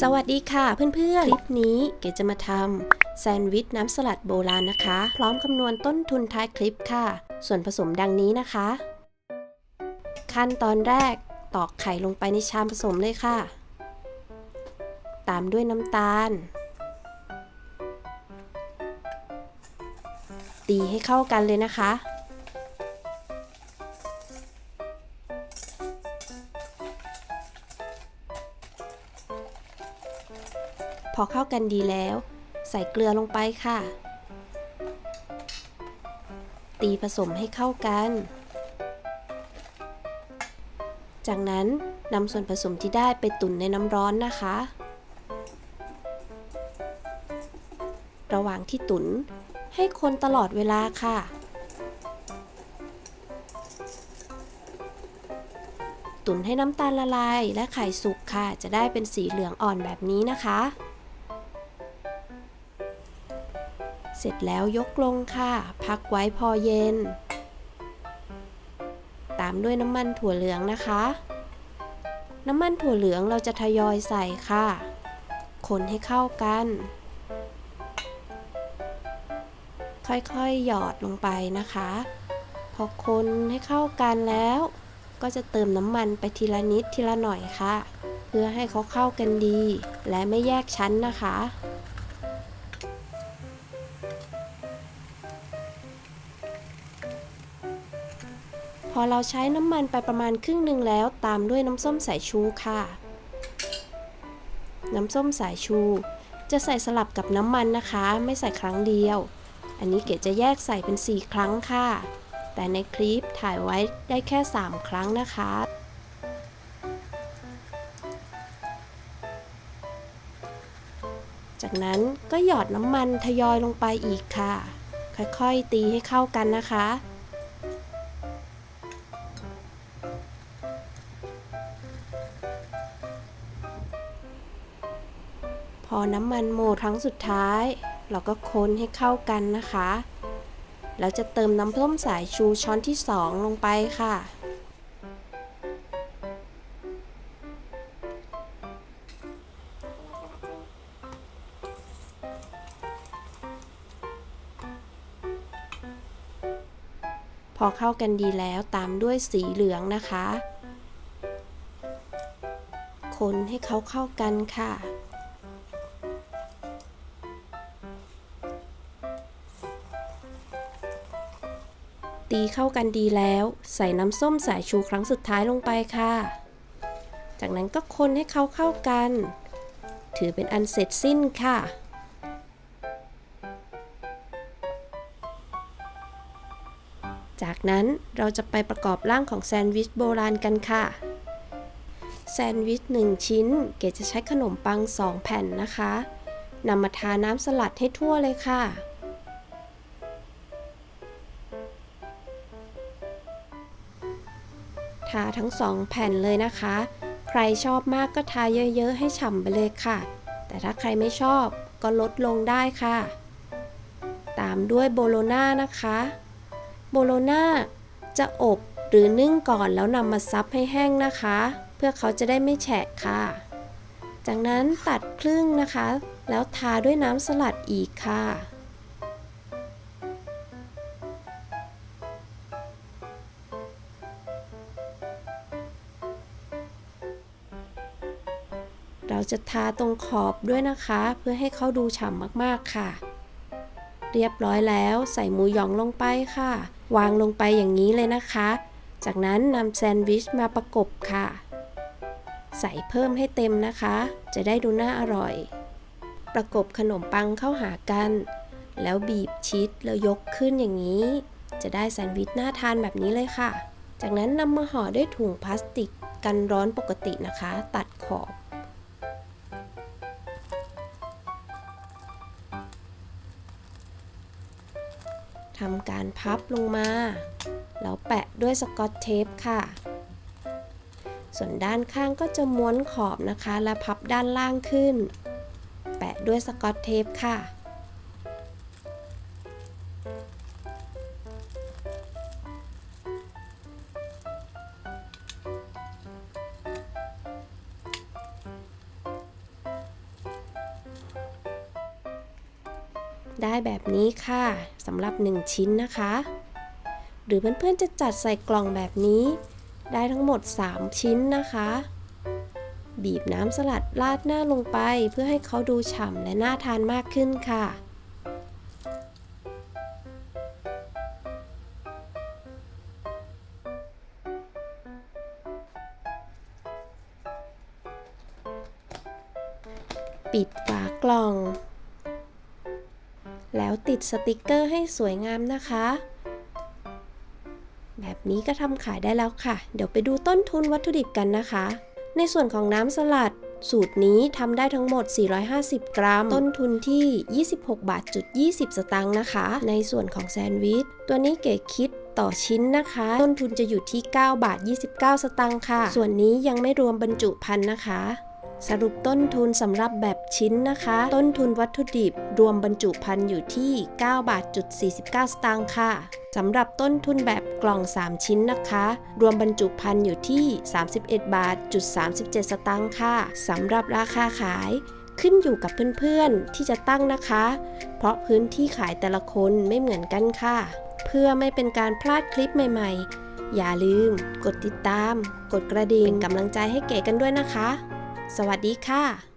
สวัสดีค่ะเพื่อนๆ คลิปนี้เก๋จะมาทำแซนด์วิชน้ำสลัดโบราณนะคะ พร้อมคำนวณต้นทุนท้ายคลิปค่ะ ส่วนผสมดังนี้นะคะ ขั้นตอนแรกตอกไข่ลงไปในชามผสมเลยค่ะ ตามด้วยน้ำตาล ตีให้เข้ากันเลยนะคะ กันดีแล้ว ใส่เกลือลงไปค่ะ ตีผสมให้เข้ากัน จากนั้นนำส่วนผสมที่ได้ไปตุ๋นในน้ำร้อนนะคะ ระหว่างที่ตุ๋นให้คนตลอดเวลาค่ะตุ๋นให้น้ำตาลละลายและไข่สุกค่ะ จะได้เป็นสีเหลืองอ่อนแบบนี้นะคะ สร็จแล้วยกลงค่ะ พักไว้พอเย็น ตามด้วยน้ำมันถั่วเหลืองนะคะ น้ำมันถั่วเหลืองเราจะทยอยใส่ค่ะ คนให้เข้ากัน ค่อยๆหยอดลงไปนะคะ พอคนให้เข้ากันแล้ว ก็จะเติมน้ำมันไปทีละนิดทีละหน่อยค่ะ เพื่อให้เขาเข้ากันดี และไม่แยกชั้นนะคะ พอเราใช้น้ำมันไปประมาณครึ่งหนึ่งแล้ว ตามด้วยน้ำส้มสายชูค่ะ น้ำส้มสายชู จะใส่สลับกับน้ำมันนะคะ ไม่ใส่ครั้งเดียว อันนี้เก๋จะแยกใส่เป็น 4 ครั้งค่ะ แต่ในคลิปถ่ายไว้ได้แค่ 3 ครั้งนะคะจากนั้นก็หยอดน้ำมันทยอยลงไปอีกค่ะ ค่อยๆตีให้เข้ากันนะคะ อน้ำมันโมครั้งสุดท้าย เราก็คนให้เข้ากันนะคะ แล้วจะเติมน้ำส้มสายชูช้อนที่ 2 ลงไปค่ะ พอเข้ากันดีแล้วตามด้วยสีเหลืองนะคะ คนให้เขาเข้ากันค่ะ ตีเข้ากันดีแล้ว ใส่น้ำส้มสายชูครั้งสุดท้ายลงไปค่ะ จากนั้นก็คนให้เขาเข้ากัน ถือเป็นอันเสร็จสิ้นค่ะจากนั้นเราจะไปประกอบร่างของแซนด์วิชโบราณกันค่ะ แซนด์วิช 1 ชิ้น เกดจะใช้ขนมปัง 2 แผ่นนะคะนำมาทาน้ำสลัดให้ทั่วเลยค่ะาทั้งสองแผ่นเลยนะคะ ใครชอบมากก็ทาเยอะๆ ให้ฉ่ำไปเลยค่ะ แต่ถ้าใครไม่ชอบก็ลดลงได้ค่ะ ตามด้วยโบโลน่านะคะ โบโลน่าจะอบหรือนึ่งก่อนแล้วนำมาซับให้แห้งนะคะ เพื่อเขาจะได้ไม่แฉะค่ะ จากนั้นตัดครึ่งนะคะ แล้วทาด้วยน้ำสลัดอีกค่ะ เราจะทาตรงขอบด้วยนะคะ เพื่อให้เขาดูฉ่ำมากๆค่ะ เรียบร้อยแล้วใส่หมูหยองลงไปค่ะ วางลงไปอย่างนี้เลยนะคะ จากนั้นนำแซนด์วิชมาประกบค่ะ ใส่เพิ่มให้เต็มนะคะ จะได้ดูน่าอร่อย ประกบขนมปังเข้าหากัน แล้วบีบชีสแล้วยกขึ้นอย่างนี้ จะได้แซนด์วิชน่าทานแบบนี้เลยค่ะ จากนั้นนำมาห่อด้วยถุงพลาสติกกันร้อนปกตินะคะ ตัดขอบ ทำการพับลงมา แล้วแปะด้วยสกอตเทปค่ะ ส่วนด้านข้างก็จะม้วนขอบนะคะ และพับด้านล่างขึ้น แปะด้วยสกอตเทปค่ะ ได้แบบนี้ค่ะสำหรับ 1 ชิ้นนะคะ หรือเพื่อนๆจะจัดใส่กล่องแบบนี้ ได้ทั้งหมด 3 ชิ้นนะคะ บีบน้ำสลัดราดหน้าลงไปเพื่อให้เขาดูฉ่ำและน่าทานมากขึ้นค่ะปิดฝากล่อง แล้วติดสติกเกอร์ให้สวยงามนะคะ แบบนี้ก็ทำขายได้แล้วค่ะ เดี๋ยวไปดูต้นทุนวัตถุดิบกันนะคะ ในส่วนของน้ำสลัดสูตรนี้ทำได้ทั้งหมด 450 กรัม ต้นทุนที่ 26 บาทจุด20 สตางค์นะคะ ในส่วนของแซนด์วิช ตัวนี้เก๋คิดต่อชิ้นนะคะ ต้นทุนจะอยู่ที่ 9 บาท 29 สตางค์ค่ะ ส่วนนี้ยังไม่รวมบรรจุภัณฑ์นะคะ สรุปต้นทุนสำหรับแบบชิ้นนะคะ ต้นทุนวัตถุดิบรวมบรรจุภัณฑ์อยู่ที่ 9 บาทจุด49 สตางค์ค่ะสำหรับต้นทุนแบบกล่อง 3 ชิ้นนะคะ รวมบรรจุภัณฑ์อยู่ที่ 31 บาทจุด37 สตางค์ค่ะสำหรับราคาขายขึ้นอยู่กับเพื่อนๆที่จะตั้งนะคะ เพราะพื้นที่ขายแต่ละคนไม่เหมือนกันค่ะ เพื่อไม่เป็นการพลาดคลิปใหม่ๆ อย่าลืม กดติดตาม กดกระดิ่งกำลังใจให้เก๋กันด้วยนะคะ สวัสดีค่ะ